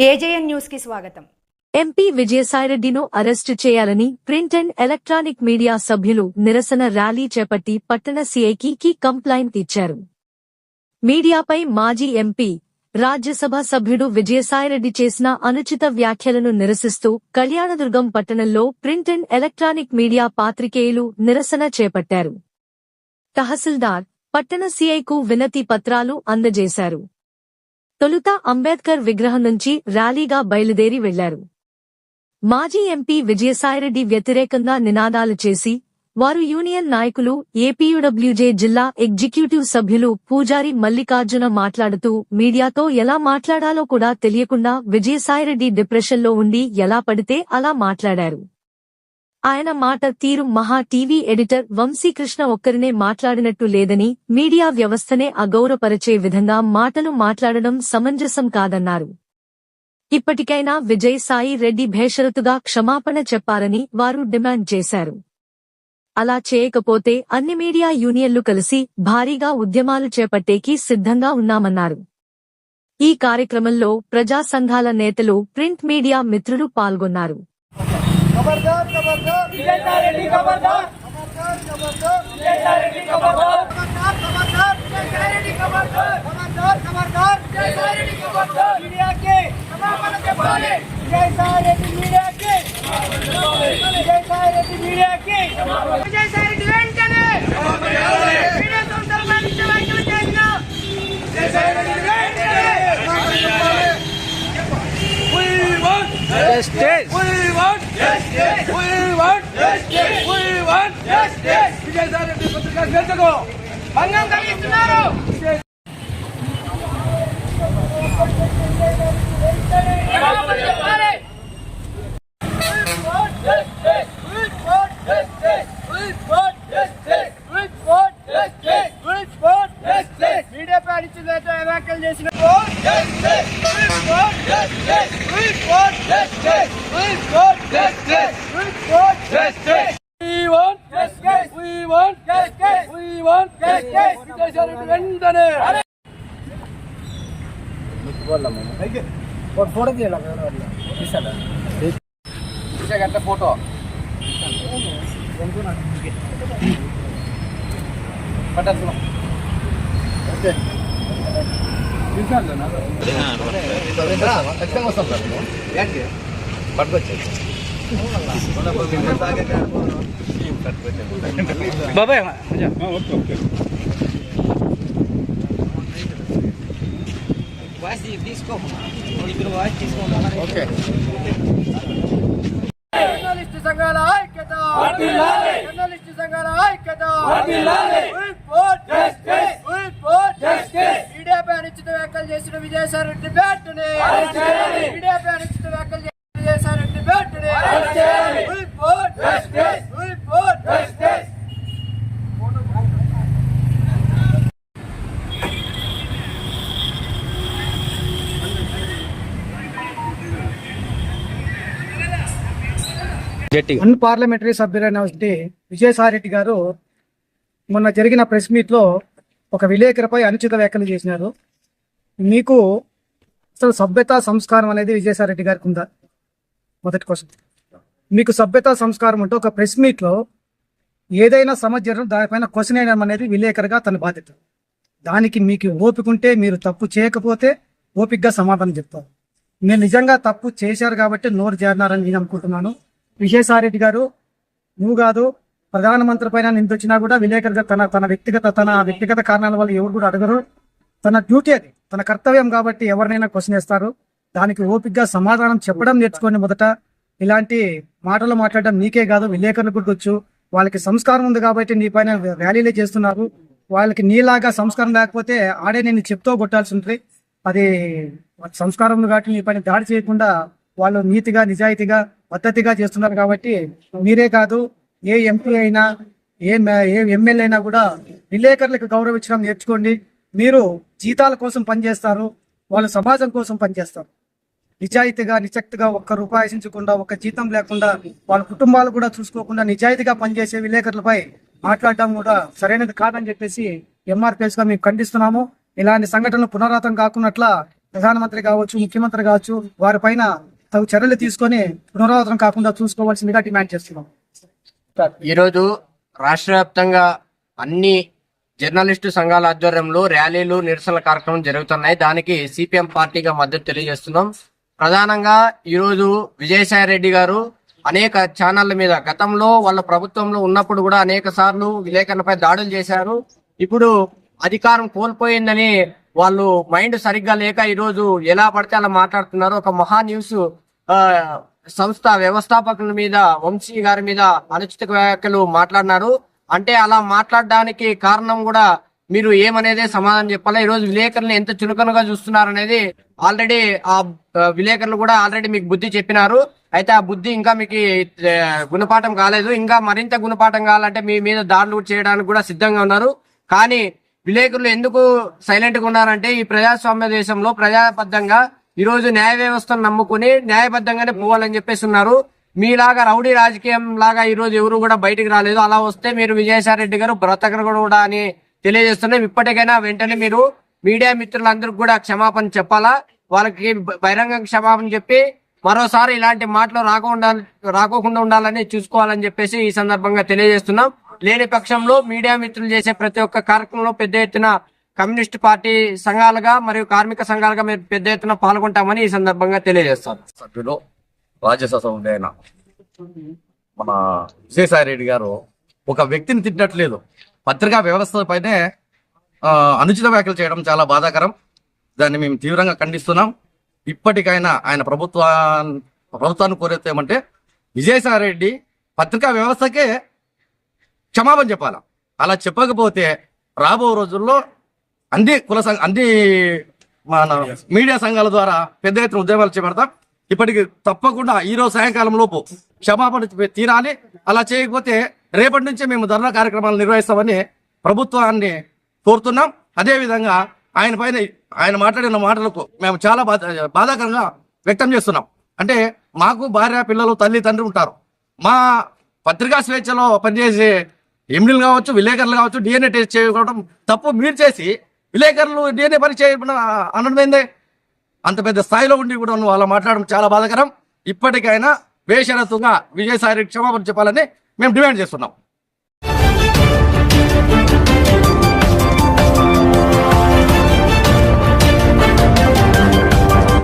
AJN న్యూస్కి స్వాగతం. MP విజయసాయిరెడ్డిను అరెస్టు చేయాలని ప్రింట్ అండ్ ఎలక్ట్రానిక్ మీడియా సభ్యులు నిరసన ర్యాలీ చేపట్టి పట్టణ సీఐకి కి కంప్లైంట్ ఇచ్చారు. మీడియాపై మాజీ ఎంపీ రాజ్యసభ సభ్యుడు విజయసాయిరెడ్డి చేసిన అనుచిత వ్యాఖ్యలను నిరసిస్తూ కళ్యాణదుర్గం పట్టణంలో ప్రింట్ అండ్ ఎలక్ట్రానిక్ మీడియా పాత్రికేయులు నిరసన చేపట్టారు. తహసీల్దార్ పట్టణ సీఐకు వినతి పత్రాలు అందజేశారు. తొలుత అంబేద్కర్ విగ్రహం నుంచి ర్యాలీగా బయలుదేరి వెళ్ళారు. మాజీ ఎంపీ విజయసాయిరెడ్డి వ్యతిరేకంగా నినాదాలు చేసి వారు యూనియన్ నాయకులు ఏపీయుడబ్ల్యూజే జిల్లా ఎగ్జిక్యూటివ్ సభ్యులు పూజారి మల్లికార్జున మాట్లాడుతూ మీడియాతో ఎలా మాట్లాడాలో కూడా తెలియకుండా విజయసాయిరెడ్డి డిప్రెషన్లో ఉండి ఎలా పడితే అలా మాట్లాడారు. ఆయన మాట తీరు మహా టీవీ ఎడిటర్ వంశీకృష్ణ ఒక్కరినే మాట్లాడినట్టు లేదని మీడియా వ్యవస్థనే అగౌరవపరిచే విధంగా మాటలు మాట్లాడడం సమంజసం కాదన్నారు. ఇప్పటికైనా విజయ్ సాయి రెడ్డి భేషరతుగా క్షమాపణ చెప్పారని వారు డిమాండ్ చేశారు. అలా చేయకపోతే అన్ని మీడియా యూనియన్లు కలిసి భారీగా ఉద్యమాలు చేపట్టేకి సిద్ధంగా ఉన్నామన్నారు. ఈ కార్యక్రమంలో ప్రజా సంఘాల నేతలు ప్రింట్ మీడియా మిత్రులు పాల్గొన్నారు. खबरदार खबरदार विजयसाई रेड्डी खबरदार खबरदार खबरदार विजयसाई रेड्डी खबरदार खबरदार खबरदार विजयसाई रेड्डी खबरदार खबरदार खबरदार विजयसाई रेड्डी खबरदार मीडिया के क्षमापण చెప్పాలి विजयसाई रेड्डी मीडिया के विजयसाई रेड्डी मीडिया के విజయసాయి రెడ్డి వెంటనే మీడియా సంస్థలపై నిత్య వ్యాఖ్యలు చేసిన Vijayasai Reddy We want justice. Vijayasai Reddy పత్రికా స్వేచ్ఛకు భంగం కలిగిస్తున్నారు క్షమాపణ చెప్పాలి మీడియా పాలించిన వ్యాఖ్యలు చేసిన వెంటనే ఫోటో తీయాలి photo పట్టాల్సిన okay We want justice. We want justice. Vijayasai Reddy వెంటనే ఫోటో తీయాలి ఫోటో బాబాయ్ జర్నలిస్టు సంఘాల ఐక్యత. జర్నలిస్టు సంఘాల ఐక్యత వర్ధిల్లాలి. We want Justice. We want Justice. మీడియాపై అనుచిత వ్యాఖ్యలు చేసిన విజయసాయి రెడ్డి వెంటనే అరెస్ట్ చేయాలి. మీడియాపై అనుచిత వ్యాఖ్యలు చేసిన విజయసాయి రెడ్డి వెంటనే అరెస్ట్ చేయాలి. We want Want justice. అన్ పార్లమెంటరీ సభ్యులైనటువంటి విజయసాయిరెడ్డి గారు మొన్న జరిగిన ప్రెస్ మీట్లో ఒక విలేకరిపై అనుచిత వ్యాఖ్యలు చేసినారు. మీకు అసలు సభ్యత సంస్కారం అనేది విజయసాయిరెడ్డి గారికి ఉందా? మొదటి క్వశ్చన్ మీకు సభ్యత సంస్కారం ఉంటే ఒక ప్రెస్ మీట్లో ఏదైనా సమస్య దానిపైన క్వశ్చన్ వేయడం అనేది విలేకరుగా తన బాధ్యత. దానికి మీకు ఓపిక ఉంటే మీరు తప్పు చేయకపోతే ఓపికగా సమాధానం చెప్తారు. మీరు నిజంగా తప్పు చేశారు కాబట్టి నోరు చేరినారని నేను అనుకుంటున్నాను. విజయసాయిరెడ్డి గారు నువ్వు కాదు ప్రధానమంత్రి పైన నిందొచ్చినా కూడా విలేకరుగా తన తన వ్యక్తిగత తన వ్యక్తిగత కారణాల వల్ల ఎవరు కూడా అడగరు. తన డ్యూటీ అది. తన కర్తవ్యం కాబట్టి ఎవరినైనా క్వశ్చన్ వేస్తారు దానికి ఓపికగా సమాధానం చెప్పడం నేర్చుకోండి మొదట. ఇలాంటి మాటలు మాట్లాడడం నీకే కాదు విలేకరులు గుర్తొచ్చు వాళ్ళకి సంస్కారం ఉంది కాబట్టి నీ పైన ర్యాలీలే చేస్తున్నారు. వాళ్ళకి నీలాగా సంస్కారం లేకపోతే ఆడే నేను చెప్తూ కొట్టాల్సి ఉంటుంది. అది సంస్కారం ఉంది కాబట్టి నీ పైన దాడి చేయకుండా వాళ్ళు నీతిగా నిజాయితీగా పద్ధతిగా చేస్తున్నారు కాబట్టి మీరే కాదు ఏ ఎంపీ అయినా ఏ ఏ ఎమ్మెల్యే అయినా కూడా విలేకరులకు గౌరవించడం నేర్చుకోండి. మీరు జీతాల కోసం పనిచేస్తారు వాళ్ళు సమాజం కోసం పనిచేస్తారు. నిజాయితీగా నిశక్తిగా ఒక్క రూపాయి ఆశించకుండా ఒక్క జీతం లేకుండా వాళ్ళ కుటుంబాలు కూడా చూసుకోకుండా నిజాయితీగా పనిచేసే విలేకరులపై మాట్లాడడం కూడా సరైనది కాదని చెప్పేసి ఎంఆర్పిఎస్గా మేము ఖండిస్తున్నాము. ఇలాంటి సంఘటనలు పునరావృతం కాకున్నట్ల ప్రధానమంత్రి కావచ్చు ముఖ్యమంత్రి కావచ్చు వారిపైన తగు చర్యలు తీసుకొని పునరావృతం కాకుండా చూసుకోవాల్సిందిగా డిమాండ్ చేస్తున్నాం. ఈరోజు రాష్ట్ర వ్యాప్తంగా అన్ని జర్నలిస్టు సంఘాల ఆధ్వర్యంలో ర్యాలీలు నిరసనల కార్యక్రమం జరుగుతున్నాయి. దానికి సిపిఎం పార్టీగా మద్దతు తెలియజేస్తున్నాం. ప్రధానంగా ఈరోజు విజయసాయి రెడ్డి గారు అనేక ఛానళ్ళ మీద గతంలో వాళ్ళ ప్రభుత్వంలో ఉన్నప్పుడు కూడా అనేక సార్లు విలేకరులపై దాడులు చేశారు. ఇప్పుడు అధికారం కోల్పోయిందని వాళ్ళు మైండ్ సరిగ్గా లేక ఈరోజు ఎలా పడితే అలా మాట్లాడుతున్నారు. ఒక మహా న్యూస్ సంస్థ వ్యవస్థాపకుల మీద వంశీ గారి మీద అనుచిత వ్యాఖ్యలు మాట్లాడినారు. అంటే అలా మాట్లాడడానికి కారణం కూడా మీరు ఏమనేదే సమాధానం చెప్పాలా? ఈరోజు విలేకరులు విలేకరులను ఎంత చురుకనుగా చూస్తున్నారు అనేది ఆల్రెడీ ఆ విలేకరులు కూడా ఆల్రెడీ మీకు బుద్ధి చెప్పినారు. అయితే ఆ బుద్ధి ఇంకా మీకు గుణపాఠం కాలేదు. ఇంకా మరింత గుణపాఠం కావాలంటే మీ మీద దాడులు చేయడానికి కూడా సిద్ధంగా ఉన్నారు. కానీ విలేకరులు ఎందుకు సైలెంట్గా ఉన్నారంటే ఈ ప్రజాస్వామ్య దేశంలో ప్రజాబద్ధంగా ఈరోజు న్యాయ వ్యవస్థను నమ్ముకుని న్యాయబద్ధంగానే పోవాలని చెప్పేసి ఉన్నారు. మీలాగా రౌడీ రాజకీయం లాగా ఈ రోజు ఎవరు కూడా బయటికి రాలేదు. అలా వస్తే మీరు విజయసాయిరెడ్డి గారు బ్రతకరు కూడా అని తెలియజేస్తున్నాం. ఇప్పటికైనా వెంటనే మీరు మీడియా మిత్రులందరికీ కూడా క్షమాపణ చెప్పాలా? వాళ్ళకి బహిరంగ క్షమాపణ చెప్పి మరోసారి ఇలాంటి మాటలు రాకుండా రాకోకుండా ఉండాలని చూసుకోవాలని చెప్పేసి ఈ సందర్భంగా తెలియజేస్తున్నాం. లేని పక్షంలో మీడియా మిత్రులు చేసే ప్రతి ఒక్క కార్యక్రమంలో పెద్ద ఎత్తున కమ్యూనిస్ట్ పార్టీ సంఘాలుగా మరియు కార్మిక సంఘాలుగా మేము పెద్ద ఎత్తున పాల్గొంటామని ఈ సందర్భంగా తెలియజేస్తాం. సభ్యులు రాజ్యసభ సభ్యుడైన మన విజయసాయి రెడ్డి గారు ఒక వ్యక్తిని తిట్టట్లేదు పత్రికా వ్యవస్థ పైనే అనుచిత వ్యాఖ్యలు చేయడం చాలా బాధాకరం. దాన్ని మేము తీవ్రంగా ఖండిస్తున్నాం. ఇప్పటికైనా ఆయన ప్రభుత్వా ప్రభుత్వాన్ని కోరేది ఏమంటే విజయసాయి రెడ్డి పత్రికా వ్యవస్థకే క్షమాపణ చెప్పాలి? అలా చెప్పకపోతే రాబో రోజుల్లో అన్ని కుల సంఘ అన్ని మన మీడియా సంఘాల ద్వారా పెద్ద ఎత్తున ఉద్యమాలు చేపడతాం. ఇప్పటికి తప్పకుండా ఈ రోజు సాయంకాలం లోపు క్షమాపణ తీరాలి. అలా చేయకపోతే రేపటి నుంచి మేము ధర్నా కార్యక్రమాలు నిర్వహిస్తామని ప్రభుత్వాన్ని కోరుతున్నాం. అదేవిధంగా ఆయన పైన ఆయన మాట్లాడిన మాటలకు మేము చాలా బాధ బాధాకరంగా వ్యక్తం చేస్తున్నాం. అంటే మాకు భార్య పిల్లలు తల్లి తండ్రి ఉంటారు. మా పత్రికా స్వేచ్ఛలో పనిచేసే ఎండీలు కావచ్చు విలేకరులు కావచ్చు డిఎన్ఏ టెస్ట్ చేయడం తప్పు మీరు చేసి విలేకరులు డిఎన్ఏ పని చేయకుండా అనడం ఏందే? అంత పెద్ద స్థాయిలో ఉండి కూడా నువ్వు అలా మాట్లాడడం చాలా బాధాకరం. ఇప్పటికైనా బేషరతుగా విజయసాయి క్షమాపణ చెప్పాలని మేము డిమాండ్ చేస్తున్నాం.